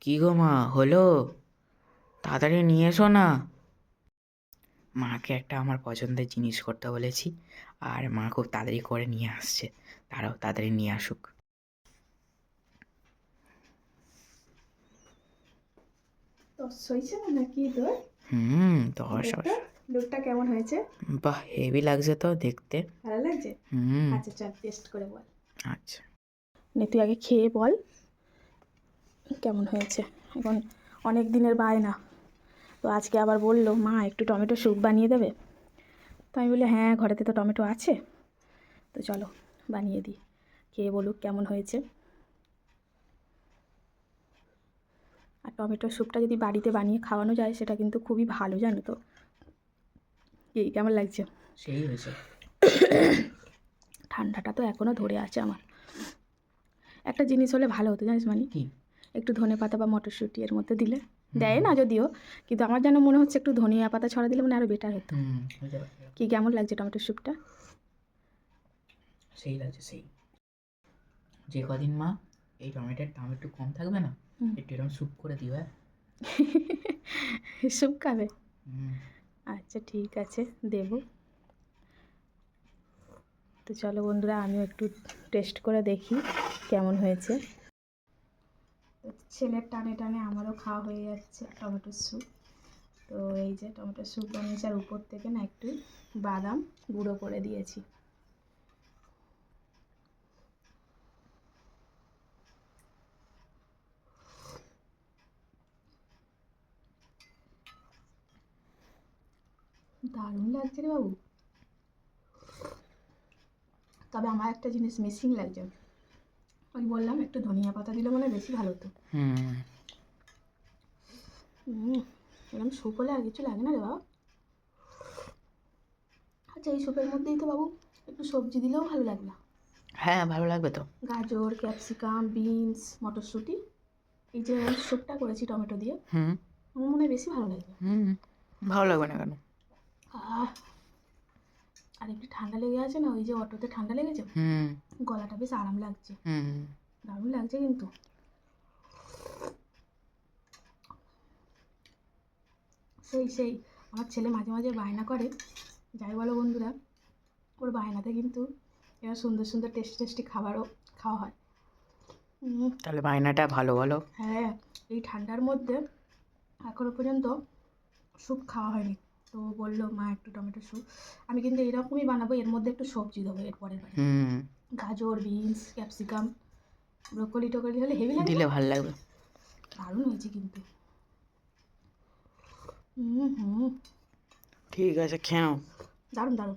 কি গো মা হলো? তাড়াতাড়ি নিয়ে এসো না। মাকে একটা আমার পছন্দের জিনিস করতে বলেছি আর মা খুব তাড়াতাড়ি করে নিয়ে আসছে। তারাও তাড়াতাড়ি নিয়ে আসুক। হুম দশ? লুকটা কেমন হয়েছে? বাহ হেভি লাগছে তো দেখতে। ভালো লাগছে? হুম। আচ্ছা চল টেস্ট করে বল। আচ্ছা। নে তুই আগে খেয়ে বল। কেমন হয়েছে? এখন অনেক দিনের বায়না। তো আজকে আবার বলল মা একটু টমেটো স্যুপ বানিয়ে দেবে? তো আমি বলি হ্যাঁ ঘরেতে তো টমেটো আছে। তো চলো বানিয়ে দিই। খেয়ে বলুক কেমন হয়েছে? আর টমেটো স্যুপটা যদি বাড়িতে বানিয়ে খাওয়ানো যায় সেটা কিন্তু খুবই ভালো জানো তো? কি কেমন লাগছে? সেই হয়েছে। ঠান্ডাটা তো এখনও ধরে আছে আমার। একটা জিনিস হলে ভালো হতো জানিস মানে? কি? একটু ধনে পাতা বা মটরশুঁটি এর মধ্যে দিলে দেয় না যদিও কিন্তু আমার যেন মনে হচ্ছে একটু ধনিয়া পাতা ছড়া দিলে মানে আরও বেটার হতো। কি কেমন লাগছে টমেটো স্যুপটা? সেই লাগছে সেই। যে কদিন মা এই টমেটোর দাম একটু কম থাকবে না? একটু এরকম স্যুপ করে দিও হ্যাঁ? স্যুপ খাবে? আচ্ছা ঠিক আছে দেব। তো চলো বন্ধুরা আমিও একটু টেস্ট করে দেখি কেমন হয়েছে। ছেলের টানে টানে আমারও খাওয়া হয়ে যাচ্ছে টমেটো স্যুপ। তো এই যে টমেটো স্যুপ বানিয়েছি, আর উপর থেকে না একটু বাদাম গুঁড়ো করে দিয়েছি। দারুণ লাগছে রে বাবু। তবে আমার একটা জিনিস মিসিং লাগছে। ওই বললাম একটু ধনিয়া পাতা দিলে মনে হয় বেশি ভালো হতো। হুম। এরকম স্যুপ হলে আর কিছু লাগে না রে বাবা। আচ্ছা এই স্যুপের মধ্যেই তো বাবু একটু সবজি দিলেও ভালো লাগবে হ্যাঁ ভালো লাগবে তো। গাজর ক্যাপসিকাম বিনস মটরশুঁটি এই যে স্যুপটা করেছি টমেটো দিয়ে হুম। আমার মনে হয় বেশি ভালো লাগবে। হুম ভালো লাগবে না কেন? আহ আর একটু ঠান্ডা লেগে আছে না ওই যে অটোতে ঠান্ডা লেগেছে? হুম। গলাটা বেশ আরাম লাগছে। হুম। দারুণ লাগছে কিন্তু। সেই সেই আমার ছেলে মাঝে মাঝে বায়না করে। যাই বলো বন্ধুরা ওর বায়নাতে কিন্তু এবার সুন্দর সুন্দর টেস্টি টেস্টি খাবারও খাওয়া হয়। তাহলে বায়নাটা ভালো বলো। হ্যাঁ এই ঠান্ডার মধ্যে এখনও পর্যন্ত স্যুপ খাওয়া হয়নি। তো বলল মা একটু টমেটো স্যুপ আমি কিন্তু এরকমই বানাবো এর মধ্যে একটু সবজি দেবো এরপরে গাজর বিনস ক্যাপসিকাম ব্রোকলি টোকলি হলে হেভি লাগবে দিলে ভালো লাগবে। দারুণ হয়েছে কিন্তু। হুম হুম। ঠিক আছে খেয়ে দারুণ দারুণ।